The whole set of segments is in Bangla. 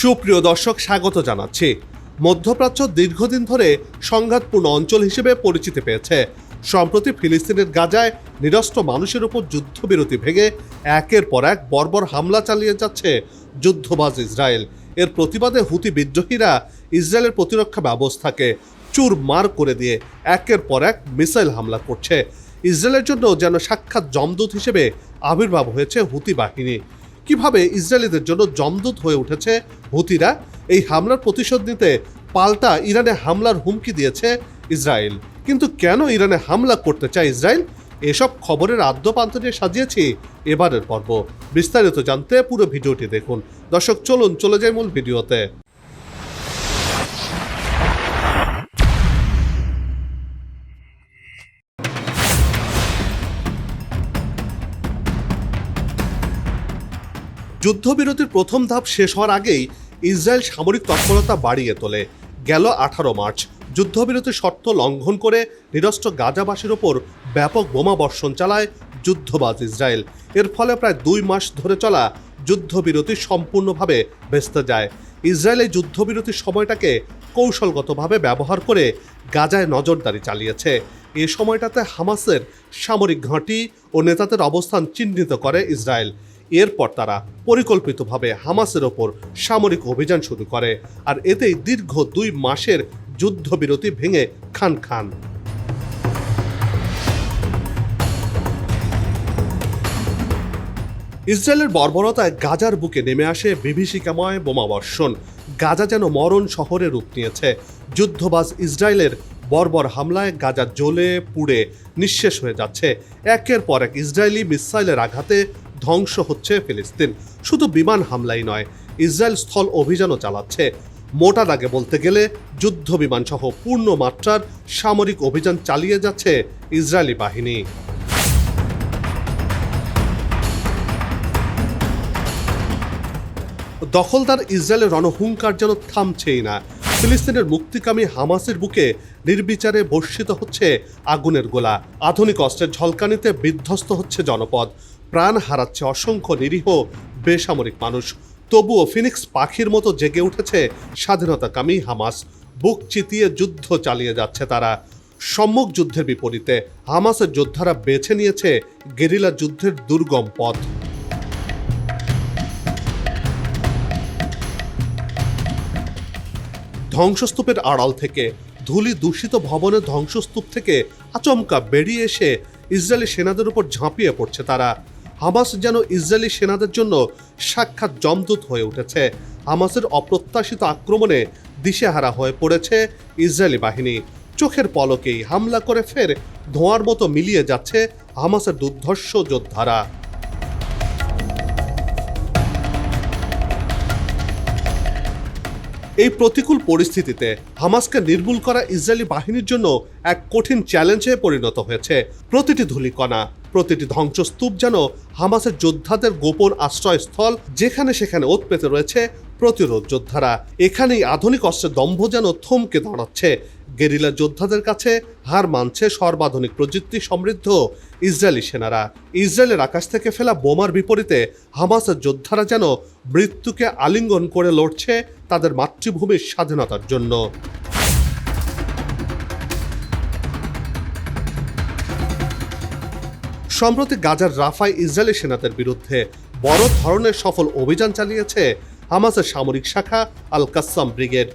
সুপ্রিয় দর্শক, স্বাগত জানাচ্ছি। মধ্যপ্রাচ্য দীর্ঘদিন ধরে সংঘাতপূর্ণ অঞ্চল হিসেবে পরিচিতি পেয়েছে। সম্প্রতি ফিলিস্তিনের গাজায় নিরস্ত্র মানুষের উপর যুদ্ধবিরতি ভেঙে একের পর এক বর্বর হামলা চালিয়ে যাচ্ছে যুদ্ধবাজ ইসরায়েল। এর প্রতিবাদে হুতি বিদ্রোহীরা ইসরায়েলের প্রতিরক্ষা ব্যবস্থাকে চুরমার করে দিয়ে একের পর এক মিসাইল হামলা করছে। ইসরায়েলের জন্য যেন সাক্ষাৎ জমদূত হিসেবে আবির্ভাব হয়েছে হুতি বাহিনী। কীভাবে ইসরায়েলিদের জন্য জমদূত হয়ে উঠেছে হুতিরা? এই হামলার প্রতিশোধ নিতে পাল্টা ইরানে হামলার হুমকি দিয়েছে ইসরায়েল। কিন্তু কেন ইরানে হামলা করতে চায় ইসরায়েল? এসব খবরের আদ্যপান্ত নিয়ে সাজিয়েছি এবারের পর্ব। বিস্তারিত জানতে পুরো ভিডিওটি দেখুন। দর্শক, চলুন, চলে যাই মূল ভিডিওতে। যুদ্ধবিরতির প্রথম ধাপ শেষ হওয়ার আগেই ইসরায়েল সামরিক তৎপরতা বাড়িয়ে তোলে। গেল আঠারো মার্চ। যুদ্ধবিরতির শর্ত লঙ্ঘন করে নিরস্ত্র গাজাবাসীর ওপর ব্যাপক বোমা বর্ষণ চালায় যুদ্ধবাজ ইসরায়েল। এর ফলে প্রায় দুই মাস ধরে চলা যুদ্ধবিরতি সম্পূর্ণভাবে ভেস্তে যায়। ইসরায়েল এই যুদ্ধবিরতির সময়টাকে কৌশলগতভাবে ব্যবহার করে গাজায় নজরদারি চালিয়েছে। এ সময়টাতে হামাসের সামরিক ঘাঁটি ও নেতাদের অবস্থান চিহ্নিত করে ইসরায়েল। এরপর তারা পরিকল্পিতভাবে হামাসের ওপর সামরিক অভিযান শুরু করে, আর এতেই দীর্ঘ দুই মাসের যুদ্ধবিরতি ভেঙে খান খান। ইসরায়েলের বর্বরতায় গাজার বুকে নেমে আসে বিভীষিকাময় বোমাবর্ষণ। গাজা যেন মরণ শহরে রূপ নিয়েছে। যুদ্ধবাজ ইসরায়েলের বর্বর হামলায় গাজা জ্বলে পুড়ে নিঃশেষ হয়ে যাচ্ছে। একের পর এক ইসরায়েলি মিসাইলের আঘাতে ধ্বংস হচ্ছে ফিলিস্তিন। শুধু বিমান হামলাই নয়, ইসরায়েল স্থল অভিযানও চালাচ্ছে। মোটা দাগে বলতে গেলে যুদ্ধ বিমান সহ পূর্ণ মাত্রার সামরিক অভিযান চালিয়ে যাচ্ছে ইসরায়েলি বাহিনী। দখলদার ইসরায়েলের রণহুঙ্কার যেন থামছেই না। ফিলিস্তিনের মুক্তিকামী হামাসের বুকে নির্বিচারে বর্ষিত হচ্ছে আগুনের গোলা। আধুনিক অস্ত্রের ঝলকানিতে বিধ্বস্ত হচ্ছে জনপদ। প্রাণ হারাচ্ছে অসংখ্য নিরীহ বেসামরিক মানুষ। তবুও ফিনিক্স পাখির মতো জেগে উঠেছে স্বাধীনতাকামী হামাস। বুক চিতিয়ে যুদ্ধ চালিয়ে যাচ্ছে তারা। সম্মুখ যুদ্ধের বিপরীতে হামাসের যোদ্ধারা বেছে নিয়েছে গেরিলা যুদ্ধের দুর্গম পথ। ধ্বংসস্তূপের আড়াল থেকে, ধুলি দূষিত ভবনের ধ্বংসস্তূপ থেকে আচমকা বেরিয়ে এসে ইসরায়েলি সেনাদের উপর ঝাঁপিয়ে পড়ছে তারা। হামাস যেন ইসরায়েলি সেনাদের জন্য সাক্ষাৎ জমদূত হয়ে উঠেছে। হামাসের অপ্রত্যাশিত আক্রমণে দিশেহারা হয়ে পড়েছে ইসরায়েলি বাহিনী। চোখের পলকেই হামলা করে ফের ধোঁয়ার মতো মিলিয়ে যাচ্ছে হামাসের দুর্ধর্ষ যোদ্ধারা। এই প্রতিকূল পরিস্থিতিতে হামাসকে নির্মূল করা ইসরায়েলি বাহিনীর জন্য এক কঠিন চ্যালেঞ্জে পরিণত হয়েছে। প্রতিটি ধূলিকণা, প্রতিটি ধ্বংসস্তূপ যেন হামাসের যোদ্ধাদের গোপন আশ্রয়স্থল যেখানে সেখানে ওত পেতে রয়েছে প্রতিরোধ যোদ্ধারা। এখানেই আধুনিক অস্ত্রের দম্ভ যেন থমকে দাঁড়াচ্ছে। গেরিলা যোদ্ধাদের কাছে হার মানছে সর্বাধুনিক প্রযুক্তি সমৃদ্ধ ইসরায়েলি সেনারা। ইসরায়েলের আকাশ থেকে ফেলা বোমার বিপরীতে হামাসের যোদ্ধারা যেন মৃত্যুকে আলিঙ্গন করে লড়ছে তাদের মাতৃভূমির স্বাধীনতার জন্য। সম্প্রতি গাজার রাফায় ইসরায়েলি সেনাদের বিরুদ্ধে বড় ধরনের সফল অভিযান চালিয়েছে হামাসের সামরিক শাখা আল কাসাম ব্রিগেড।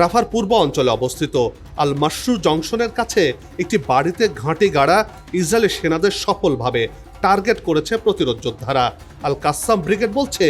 রাফার পূর্ব অঞ্চলে অবস্থিত আল মাসরু জংশনের কাছে একটি বাড়িতে ঘাঁটি গাড়া ইসরায়েলি সেনাদের সফলভাবে টার্গেট করেছে প্রতিরোধ যোদ্ধারা। আল কাসাম ব্রিগেড বলছে,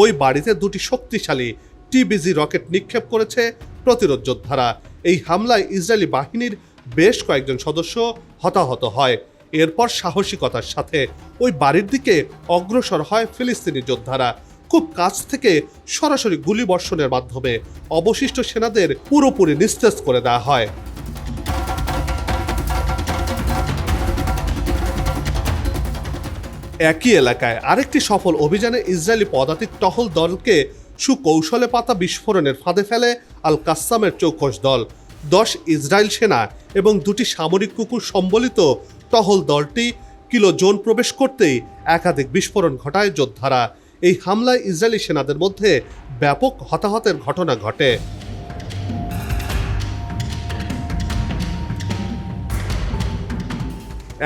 ওই বাড়িতে দুটি শক্তিশালী টিবিজি রকেট নিক্ষেপ করেছে প্রতিরোধ যোদ্ধারা। এই হামলায় ইসরায়েলি বাহিনীর বেশ কয়েকজন সদস্য হতাহত হয়। এরপর সাহসিকতার সাথে ওই বাড়ির দিকে অগ্রসর হয় ফিলিস্তিনি যোদ্ধারা। খুব কাছ থেকে সরাসরি গুলি বর্ষণের মাধ্যমে অবশিষ্ট সেনাদের পুরোপুরি নিস্তেজ করে দেওয়া হয়। একই এলাকায় আরেকটি সফল অভিযানে ইসরায়েলি পদাতিক টহল দলকে সুকৌশলে পাতা বিস্ফোরণের ফাঁদে ফেলে আল কাসামের চৌকস দল। দশ ইসরায়েল সেনা এবং দুটি সামরিক কুকুর সম্বলিত টহল দলটি কিলো জোন প্রবেশ করতেই একাধিক বিস্ফোরণ ঘটায় যোদ্ধারা। এই হামলায় ইসরায়েলি সেনাদের মধ্যে ব্যাপক হতাহতের ঘটনা ঘটে।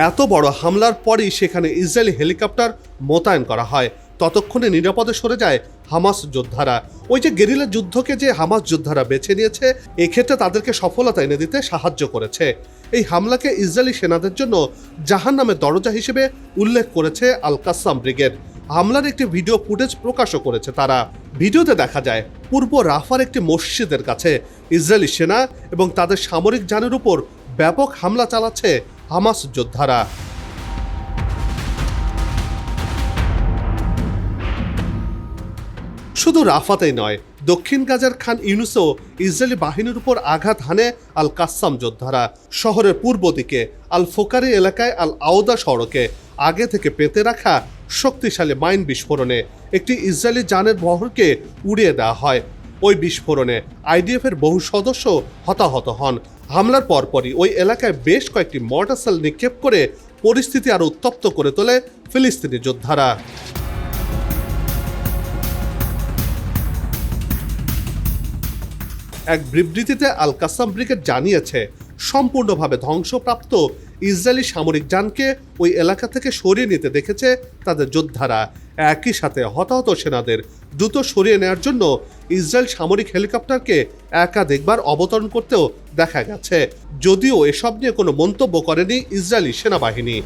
এত বড় হামলার পরই সেখানে ইসরায়েলি হেলিকপ্টার মোতায়েন করা হয়। ততক্ষণে নিরাপদে সরে যায় হামাস যোদ্ধারা। ওই যে গেরিলা যুদ্ধকে যে হামাস যোদ্ধারা বেছে নিয়েছে, এক্ষেত্রে তাদেরকে সফলতা এনে দিতে সাহায্য করেছে। এই হামলাকে ইসরায়েলি সেনাদের জন্য জাহান নামের দরজা হিসেবে উল্লেখ করেছে আল কাসাম ব্রিগেড। হামলার একটি ভিডিও ফুটেজ প্রকাশও করেছে তারা। ভিডিওতে দেখা যায়, পূর্ব রাফার একটি মসজিদের কাছে ইসরায়েলি সেনা এবং তাদের সামরিক যানের উপর ব্যাপক হামলা চালাচ্ছে হামাস যোদ্ধারা। শুধু রাফাতেই নয়, দক্ষিণ গাজার খান ইউনুসও ইসরায়েলি বাহিনীর উপর আঘাত হানে আল কাসাম যোদ্ধারা। শহরের পূর্ব দিকে আল ফোকারি এলাকায় আল আওদা সড়কে আগে থেকে পেতে রাখা শক্তিশালী মাইন বিস্ফোরণে একটি ইসরায়েলি যানের বহরকে উড়িয়ে দেওয়া হয়। ওই বিস্ফোরণে আইডিএফ এর বহু সদস্য হতাহত হন। হামলার পরপরই ওই এলাকায় বেশ কয়েকটি মর্টার নিক্ষেপ করে পরিস্থিতি আরও উত্তপ্ত করে তোলে ফিলিস্তিনি যোদ্ধারা। এক বিবৃতিতে আল কাসাম ব্রিগেড জানিয়েছে, সম্পূর্ণভাবে ধ্বংসপ্রাপ্ত ইসরায়েলি সামরিক যানকে ওই এলাকা থেকে সরিয়ে নিতে দেখেছে তাদের যোদ্ধারা। একই সাথে হতাহত সেনাদের দ্রুত সরিয়ে নেওয়ার জন্য ইসরায়েল সামরিক হেলিকপ্টারকে একাধিকবার অবতরণ করতেও দেখা গেছে। যদিও এসব নিয়ে কোনো মন্তব্য করেনি ইসরায়েলি সেনাবাহিনী।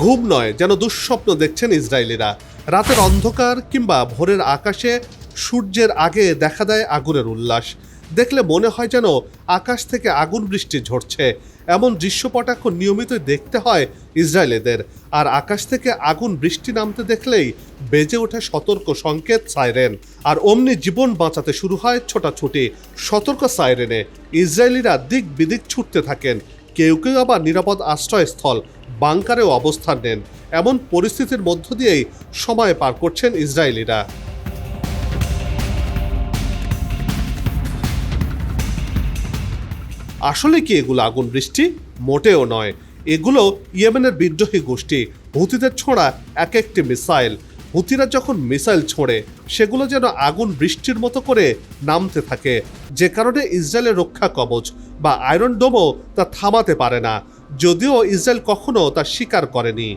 ঘুম নয়, যেন দুঃস্বপ্ন দেখছেন ইসরায়েলিরা। রাতের অন্ধকার কিংবা ভোরের আকাশে সূর্যের আগে দেখা দেয় আগুনের উল্লাস। দেখলে মনে হয় যেন আকাশ থেকে আগুন বৃষ্টি ঝরছে। এমন দৃশ্যপট এখন নিয়মিতই দেখতে হয় ইসরায়েলিদের আর আকাশ থেকে আগুন বৃষ্টি নামতে দেখলেই বেজে ওঠে সতর্ক সংকেত সাইরেন। আর অমনি জীবন বাঁচাতে শুরু হয় ছোটাছুটি, সতর্ক সাইরেনে। ইসরায়েলিরা দিক বিদিক ছুটতে থাকেন। কেউ কেউ আবার নিরাপদ আশ্রয়স্থল, বাংকারেও অবস্থান নেন। এমন পরিস্থিতির মধ্য দিয়েই সময় পার করছেন ইসরায়েলিরা। আসলে কি এগুলো আগুন বৃষ্টি? মোটেও নয়। এগুলো ইয়েমেনের বিদ্রোহী গোষ্ঠী, হুতিদের ছোঁড়া এক একটি মিসাইল। হুতিরা যখন মিসাইল ছোঁড়ে, সেগুলো যেন আগুন বৃষ্টির মতো করে নামতে থাকে। যে কারণে ইসরায়েলের রক্ষা কবচ বা আয়রন ডোমও তা থামাতে পারে না। যদিও ইসরায়েল কখনো তা স্বীকার করেনি।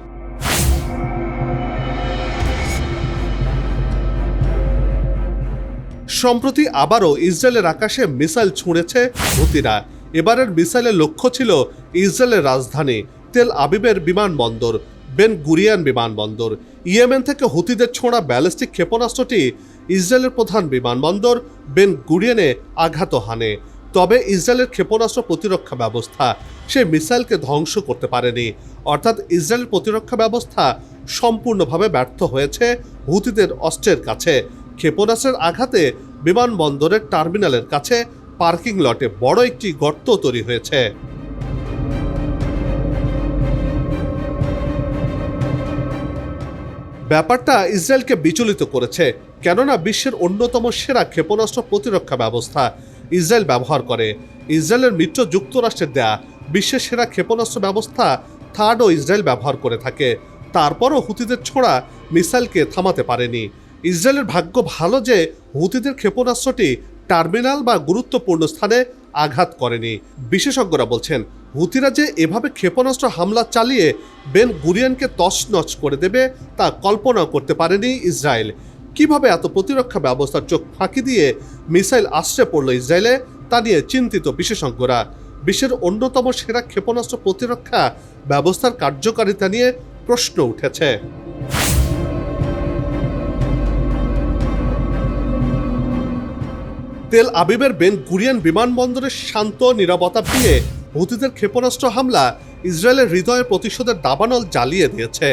সম্প্রতি আবারও ইসরায়েলের আকাশে মিসাইল ছুঁড়েছে হুতিরা। এবারের মিসাইলের লক্ষ্য ছিল ইসরায়েলের রাজধানী তেল আবিবের বিমানবন্দর, বেন গুরিয়ান বিমানবন্দর। ইয়েমেন থেকে হুতিদের ছোঁড়া ব্যালিস্টিক ক্ষেপণাস্ত্রটি ইসরায়েলের প্রধান বিমানবন্দর, বেন গুরিয়ানে আঘাত হানে। তবে ইসরায়েলের ক্ষেপণাস্ত্র প্রতিরক্ষা ব্যবস্থা সেই মিসাইলকে ধ্বংস করতে পারেনি। অর্থাৎ ইসরায়েলের প্রতিরক্ষা ব্যবস্থা সম্পূর্ণভাবে ব্যর্থ হয়েছে হুতিদের অস্ত্রের কাছে। ক্ষেপণাস্ত্রের আঘাতে বিমানবন্দরের টার্মিনালের কাছে পার্কিং লটে বড় একটি গর্ত তৈরি হয়েছে। ব্যাপারটা ইসরায়েলকে বিচলিত করেছে, কেননা বিশ্বের অন্যতম সেরা ক্ষেপণাস্ত্র প্রতিরক্ষা ব্যবস্থা ইসরায়েল ব্যবহার করে। ইসরায়েলের মিত্র যুক্তরাষ্ট্রের দেয়া বিশ্বের সেরা ক্ষেপণাস্ত্র ব্যবস্থা থার্ডও ইসরায়েল ব্যবহার করে থাকে। তারপরও হুতিদের ছোড়া মিসাইলকে থামাতে পারেনি। ইসরায়েলের ভাগ্য ভালো যে হুতিদের ক্ষেপণাস্ত্রটি টার্মিনাল বা গুরুত্বপূর্ণ স্থানে আঘাত করেনি। বিশেষজ্ঞরা বলছেন হুতিরা যে এভাবে ক্ষেপণাস্ত্র হামলা চালিয়ে বেন গুরিয়ানকে তছনছ করে দেবে তা কল্পনা করতে পারেনি ইসরায়েল। কীভাবে এত প্রতিরক্ষা ব্যবস্থার চোখ ফাঁকি দিয়ে মিসাইল আশ্রে পড়ল ইসরায়েলে, তা নিয়ে চিন্তিত বিশেষজ্ঞরা। বিশ্বের অন্যতম সেরা ক্ষেপণাস্ত্র প্রতিরক্ষা ব্যবস্থার কার্যকারিতা নিয়ে প্রশ্ন উঠেছে। তেল আবিবের বেন গুরিয়ান বিমানবন্দরের শান্ত নিরাপত্তা দিয়ে হুতিদের ক্ষেপণাস্ত্র হামলা ইসরায়েলের হৃদয়ের প্রতিশোধের দাবানল জ্বালিয়ে দিয়েছে।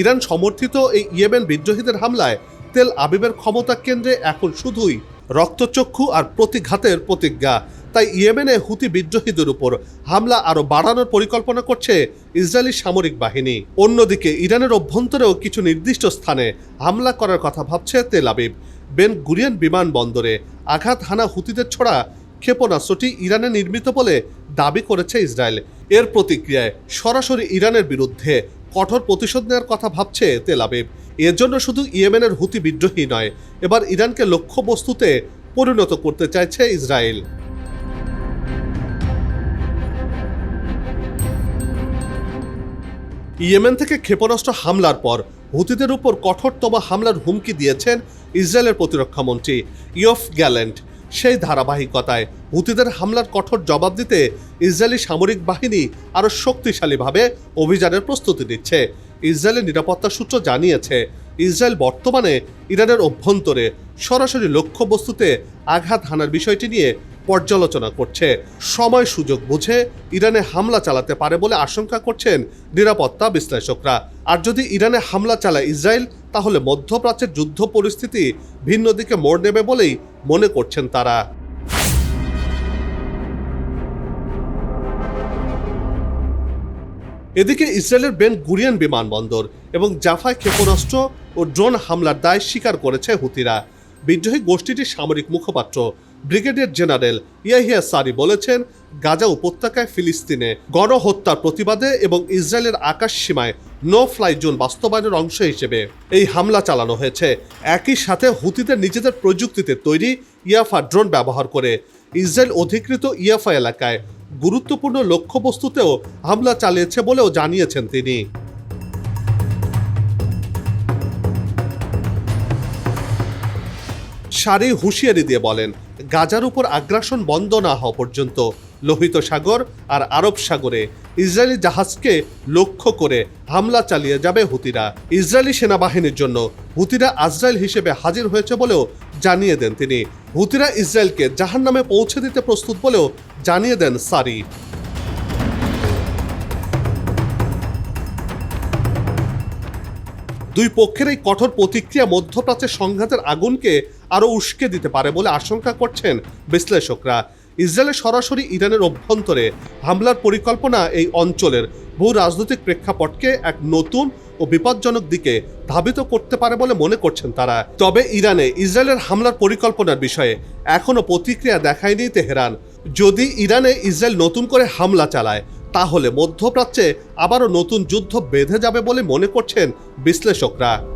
ইরান সমর্থিত এই ইয়েমেন বিদ্রোহীদের হামলায় তেল আবিবের ক্ষমতা কেন্দ্রে এখন শুধুই রক্তচক্ষু আর প্রতিঘাতের প্রতিজ্ঞা। তাই ইয়েমেনে হুতি বিদ্রোহীদের উপর হামলা আরও বাড়ানোর পরিকল্পনা করছে ইসরায়েলি সামরিক বাহিনী। অন্যদিকে ইরানের অভ্যন্তরেও কিছু নির্দিষ্ট স্থানে হামলা করার কথা ভাবছে তেল আবিব। বেন গুরিয়ান বিমানবন্দরে আঘাত হানা হুতিদের ছড়া ক্ষেপণাস্ত্রটি ইরানে নির্মিত বলে দাবি করেছে ইসরায়েল। এর প্রতিক্রিয়ায় সরাসরি ইরানের বিরুদ্ধে কঠোর প্রতিশোধ নেওয়ার কথা ভাবছে তেল আবিব। এর জন্য শুধু ইয়েমেনের হুতি বিদ্রোহী নয়, এবার ইরানকে লক্ষ্যবস্তুতে পরিণত করতে চাইছে ইসরায়েল। ইয়েমেন থেকে ক্ষেপণাস্ত্র হামলার পর হুতিদের উপর কঠোরতম হামলার হুমকি দিয়েছেন ইসরায়েলের প্রতিরক্ষা মন্ত্রী ইয়ফ গ্যালেন্ট সেই ধারাবাহিকতায় হুতিদের হামলার কঠোর জবাব দিতে ইসরায়েলি সামরিক বাহিনী আরও শক্তিশালীভাবে অভিযানের প্রস্তুতি নিচ্ছে। ইসরায়েলের নিরাপত্তা সূত্র জানিয়েছে, ইসরায়েল বর্তমানে ইরানের অভ্যন্তরে সরাসরি লক্ষ্যবস্তুতে আঘাত হানার বিষয়টি নিয়ে পর্যালোচনা করছে। সময় সুযোগ বুঝে ইরানে হামলা চালাতে পারে বলে আশঙ্কা করছেন নিরাপত্তা বিশ্লেষকরা। আর যদি ইরানে হামলা চালায় ইসরায়েল, তাহলে মধ্যপ্রাচ্যের যুদ্ধ পরিস্থিতি ভিন্ন দিকে মোড় নেবে বলেই মনে করছেন তারা। এদিকে ইসরায়েলের বেন গুরিয়ান বিমানবন্দর এবং জাফায় ক্ষেপণাস্ত্র ও ড্রোন হামলার দায় স্বীকার করেছে হুতিরা। বিদ্রোহী গোষ্ঠীটির সামরিক মুখপাত্র ব্রিগেডিয়ার জেনারেল ইয়াহিয়া সারি বলেছেন, গাজা উপত্যকায় ফিলিস্তিনে গণহত্যার প্রতিবাদে এবং ইসরায়েলের আকাশ সীমায় নো ফ্লাই জোন বাস্তবায়নের অংশ হিসেবে এই হামলা চালানো হয়েছে। একই সাথে হুতিদের নিজেদের প্রযুক্তিতে তৈরি ইয়াফা ড্রোন ব্যবহার করে ইসরায়েল অধিকৃত ইয়াফা এলাকায় গুরুত্বপূর্ণ লক্ষ্যবস্তুতেও হামলা চালিয়েছে বলেও জানিয়েছেন তিনি। সারি হুঁশিয়ারি দিয়ে বলেন গাজার উপর আগ্রাসন বন্ধ না হওয়া পর্যন্ত লোহিত সাগর আর আরব সাগরে ইসরায়েলি জাহাজকে লক্ষ্য করে হামলা চালিয়ে যাবে হুতিরা। ইসরায়েলি সেনাবাহিনীর জন্য হুতিরা আজরায়েল হিসেবে হাজির হয়েছে বলেও জানিয়ে দেন তিনি। হুতিরা ইসরায়েলকে জাহান নামে পৌঁছে দিতে প্রস্তুত বলেও জানিয়ে দেন সারি। দুই পক্ষের এই কঠোর প্রতিক্রিয়া মধ্যপ্রাচ্যের সংঘাতের আগুনকে আরও উস্কে দিতে পারে বলে আশঙ্কা করছেন বিশ্লেষকরা। ইসরায়েলের সরাসরি ইরানের অভ্যন্তরে হামলার পরিকল্পনা এই অঞ্চলের ভূ রাজনৈতিক প্রেক্ষাপটকে এক নতুন ও বিপজ্জনক দিকে ধাবিত করতে পারে বলে মনে করছেন তারা। তবে ইরানে ইসরায়েলের হামলার পরিকল্পনার বিষয়ে এখনও প্রতিক্রিয়া দেখায়নি তেহরান। যদি ইরানে ইসরায়েল নতুন করে হামলা চালায়, তাহলে মধ্যপ্রাচ্যে আবারও নতুন যুদ্ধ বেঁধে যাবে বলে মনে করছেন বিশ্লেষকরা।